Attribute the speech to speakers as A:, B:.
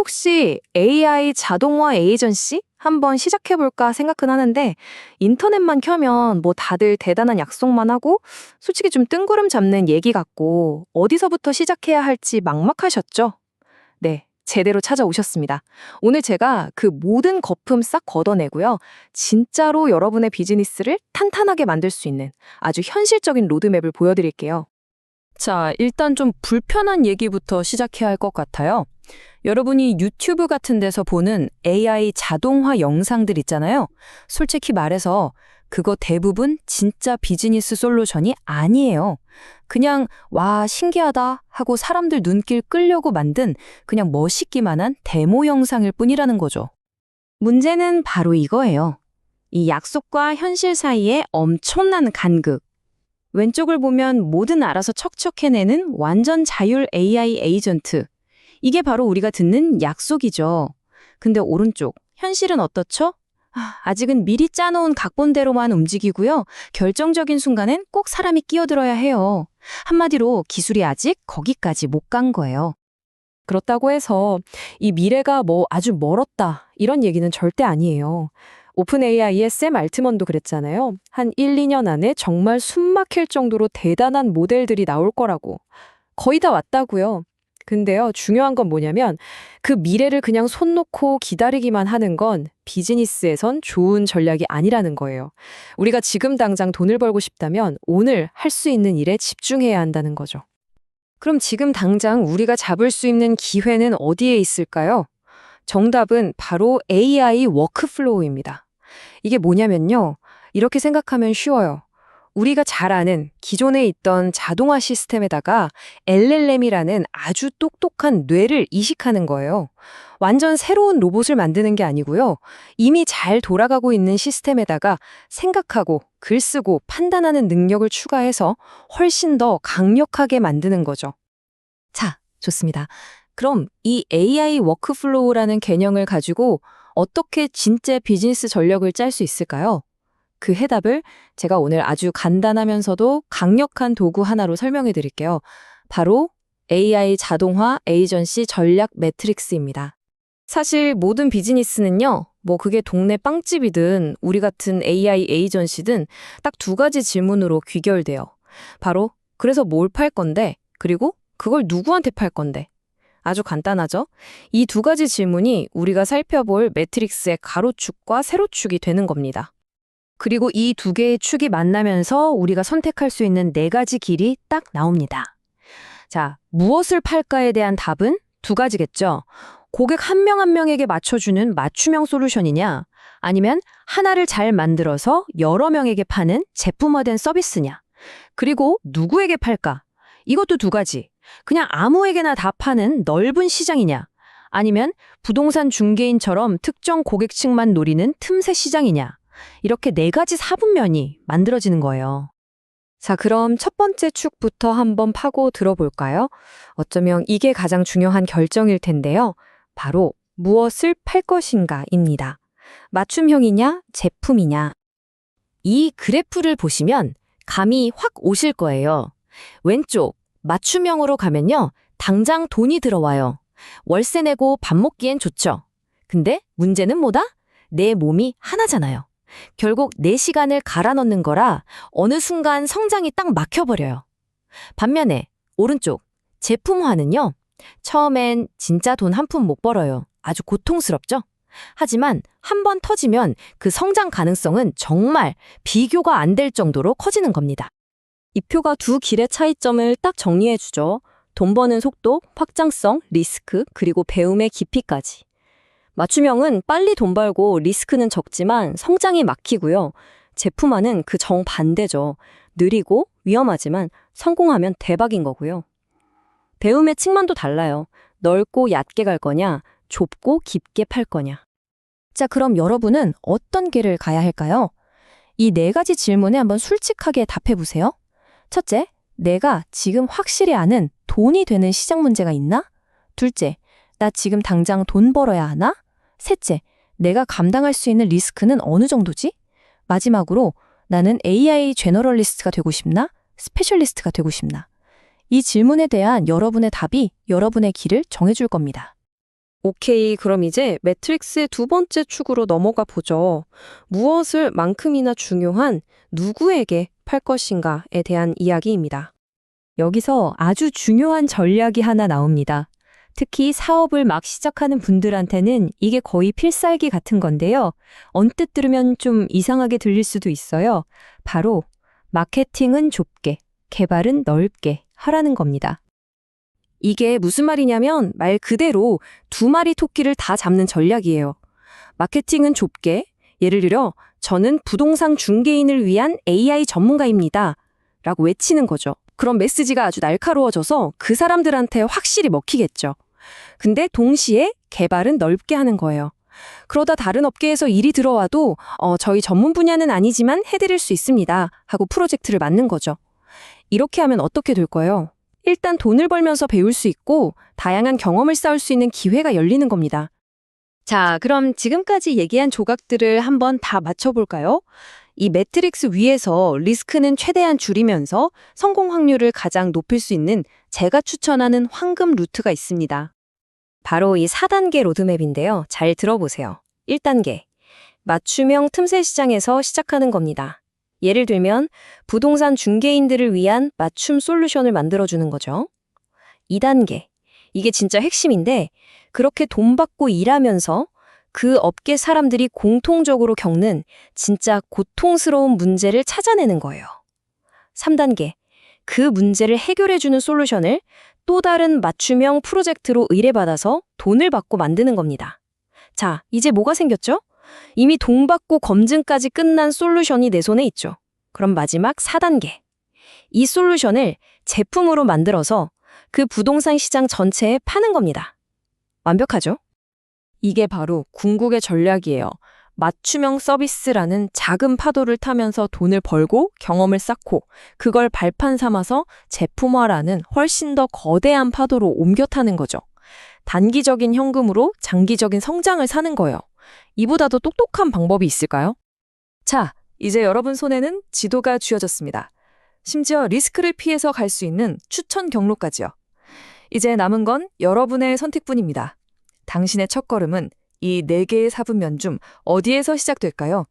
A: 혹시 AI 자동화 에이전시 한번 시작해볼까 생각은 하는데 인터넷만 켜면 뭐 다들 대단한 약속만 하고 솔직히 좀 뜬구름 잡는 얘기 같고 어디서부터 시작해야 할지 막막하셨죠? 네, 제대로 찾아오셨습니다. 오늘 제가 그 모든 거품 싹 걷어내고요. 진짜로 여러분의 비즈니스를 탄탄하게 만들 수 있는 아주 현실적인 로드맵을 보여드릴게요. 자, 일단 좀 불편한 얘기부터 시작해야 할 것 같아요. 여러분이 유튜브 같은 데서 보는 AI 자동화 영상들 있잖아요. 솔직히 말해서 그거 대부분 진짜 비즈니스 솔루션이 아니에요. 그냥 와 신기하다 하고 사람들 눈길 끌려고 만든 그냥 멋있기만 한 데모 영상일 뿐이라는 거죠. 문제는 바로 이거예요. 이 약속과 현실 사이에 엄청난 간극. 왼쪽을 보면 뭐든 알아서 척척 해내는 완전 자율 AI 에이전트. 이게 바로 우리가 듣는 약속이죠. 근데 오른쪽, 현실은 어떻죠? 아, 아직은 미리 짜놓은 각본대로만 움직이고요. 결정적인 순간엔 꼭 사람이 끼어들어야 해요. 한마디로 기술이 아직 거기까지 못 간 거예요. 그렇다고 해서 이 미래가 뭐 아주 멀었다 이런 얘기는 절대 아니에요. 오픈 AI의 샘 알트먼도 그랬잖아요. 한 1, 2년 안에 정말 숨막힐 정도로 대단한 모델들이 나올 거라고. 거의 다 왔다고요. 근데요, 중요한 건 뭐냐면 그 미래를 그냥 손 놓고 기다리기만 하는 건 비즈니스에선 좋은 전략이 아니라는 거예요. 우리가 지금 당장 돈을 벌고 싶다면 오늘 할 수 있는 일에 집중해야 한다는 거죠. 그럼 지금 당장 우리가 잡을 수 있는 기회는 어디에 있을까요? 정답은 바로 AI 워크플로우입니다. 이게 뭐냐면요. 이렇게 생각하면 쉬워요. 우리가 잘 아는 기존에 있던 자동화 시스템에다가 LLM이라는 아주 똑똑한 뇌를 이식하는 거예요. 완전 새로운 로봇을 만드는 게 아니고요. 이미 잘 돌아가고 있는 시스템에다가 생각하고 글 쓰고 판단하는 능력을 추가해서 훨씬 더 강력하게 만드는 거죠. 자, 좋습니다. 그럼 이 AI 워크플로우라는 개념을 가지고 어떻게 진짜 비즈니스 전력을 짤 수 있을까요? 그 해답을 제가 오늘 아주 간단하면서도 강력한 도구 하나로 설명해 드릴게요. 바로 AI 자동화 에이전시 전략 매트릭스입니다. 사실 모든 비즈니스는요, 뭐 그게 동네 빵집이든 우리 같은 AI 에이전시든 딱 두 가지 질문으로 귀결돼요. 바로 그래서 뭘 팔 건데, 그리고 그걸 누구한테 팔 건데. 아주 간단하죠? 이 두 가지 질문이 우리가 살펴볼 매트릭스의 가로축과 세로축이 되는 겁니다. 그리고 이 두 개의 축이 만나면서 우리가 선택할 수 있는 네 가지 길이 딱 나옵니다. 자, 무엇을 팔까에 대한 답은 두 가지겠죠. 고객 한 명한 명에게 맞춰주는 맞춤형 솔루션이냐, 아니면 하나를 잘 만들어서 여러 명에게 파는 제품화된 서비스냐, 그리고 누구에게 팔까? 이것도 두 가지. 그냥 아무에게나 다 파는 넓은 시장이냐, 아니면 부동산 중개인처럼 특정 고객층만 노리는 틈새 시장이냐, 이렇게 네 가지 사분면이 만들어지는 거예요. 자, 그럼 첫 번째 축부터 한번 파고 들어볼까요? 어쩌면 이게 가장 중요한 결정일 텐데요. 바로 무엇을 팔 것인가입니다. 맞춤형이냐, 제품이냐. 이 그래프를 보시면 감이 확 오실 거예요. 왼쪽, 맞춤형으로 가면요. 당장 돈이 들어와요. 월세 내고 밥 먹기엔 좋죠. 근데 문제는 뭐다? 내 몸이 하나잖아요. 결국 내 시간을 갈아 넣는 거라 어느 순간 성장이 딱 막혀버려요. 반면에 오른쪽 제품화는요. 처음엔 진짜 돈 한 푼 못 벌어요. 아주 고통스럽죠? 하지만 한 번 터지면 그 성장 가능성은 정말 비교가 안 될 정도로 커지는 겁니다. 이 표가 두 길의 차이점을 딱 정리해 주죠. 돈 버는 속도, 확장성, 리스크, 그리고 배움의 깊이까지. 맞춤형은 빨리 돈 벌고 리스크는 적지만 성장이 막히고요. 제품화는 그 정반대죠. 느리고 위험하지만 성공하면 대박인 거고요. 배움의 층만도 달라요. 넓고 얕게 갈 거냐, 좁고 깊게 팔 거냐. 자, 그럼 여러분은 어떤 길을 가야 할까요? 이 네 가지 질문에 한번 솔직하게 답해 보세요. 첫째, 내가 지금 확실히 아는 돈이 되는 시장 문제가 있나? 둘째, 나 지금 당장 돈 벌어야 하나? 셋째, 내가 감당할 수 있는 리스크는 어느 정도지? 마지막으로 나는 AI 제너럴리스트가 되고 싶나? 스페셜리스트가 되고 싶나? 이 질문에 대한 여러분의 답이 여러분의 길을 정해줄 겁니다. 오케이, 그럼 이제 매트릭스의 두 번째 축으로 넘어가 보죠. 무엇을 만큼이나 중요한 누구에게 팔 것인가에 대한 이야기입니다.
B: 여기서 아주 중요한 전략이 하나 나옵니다. 특히 사업을 막 시작하는 분들한테는 이게 거의 필살기 같은 건데요. 언뜻 들으면 좀 이상하게 들릴 수도 있어요. 바로 마케팅은 좁게, 개발은 넓게 하라는 겁니다.
A: 이게 무슨 말이냐면 말 그대로 두 마리 토끼를 다 잡는 전략이에요. 마케팅은 좁게, 예를 들어 저는 부동산 중개인을 위한 AI 전문가입니다. 라고 외치는 거죠. 그럼 메시지가 아주 날카로워져서 그 사람들한테 확실히 먹히겠죠. 근데 동시에 개발은 넓게 하는 거예요. 그러다 다른 업계에서 일이 들어와도 어, 저희 전문 분야는 아니지만 해드릴 수 있습니다. 하고 프로젝트를 맡는 거죠. 이렇게 하면 어떻게 될까요? 일단 돈을 벌면서 배울 수 있고 다양한 경험을 쌓을 수 있는 기회가 열리는 겁니다. 자, 그럼 지금까지 얘기한 조각들을 한번 다 맞춰볼까요? 이 매트릭스 위에서 리스크는 최대한 줄이면서 성공 확률을 가장 높일 수 있는 제가 추천하는 황금 루트가 있습니다. 바로 이 4단계 로드맵인데요. 잘 들어보세요. 1단계. 맞춤형 틈새 시장에서 시작하는 겁니다. 예를 들면 부동산 중개인들을 위한 맞춤 솔루션을 만들어주는 거죠. 2단계. 이게 진짜 핵심인데 그렇게 돈 받고 일하면서 그 업계 사람들이 공통적으로 겪는 진짜 고통스러운 문제를 찾아내는 거예요. 3단계. 그 문제를 해결해주는 솔루션을 또 다른 맞춤형 프로젝트로 의뢰받아서 돈을 받고 만드는 겁니다. 자, 이제 뭐가 생겼죠? 이미 돈 받고 검증까지 끝난 솔루션이 내 손에 있죠. 그럼 마지막 4단계. 이 솔루션을 제품으로 만들어서 그 부동산 시장 전체에 파는 겁니다. 완벽하죠? 이게 바로 궁극의 전략이에요. 맞춤형 서비스라는 작은 파도를 타면서 돈을 벌고 경험을 쌓고 그걸 발판 삼아서 제품화라는 훨씬 더 거대한 파도로 옮겨 타는 거죠. 단기적인 현금으로 장기적인 성장을 사는 거예요. 이보다도 똑똑한 방법이 있을까요? 자, 이제 여러분 손에는 지도가 쥐어졌습니다. 심지어 리스크를 피해서 갈 수 있는 추천 경로까지요. 이제 남은 건 여러분의 선택뿐입니다. 당신의 첫걸음은 이 네 개의 사분면 중 어디에서 시작될까요?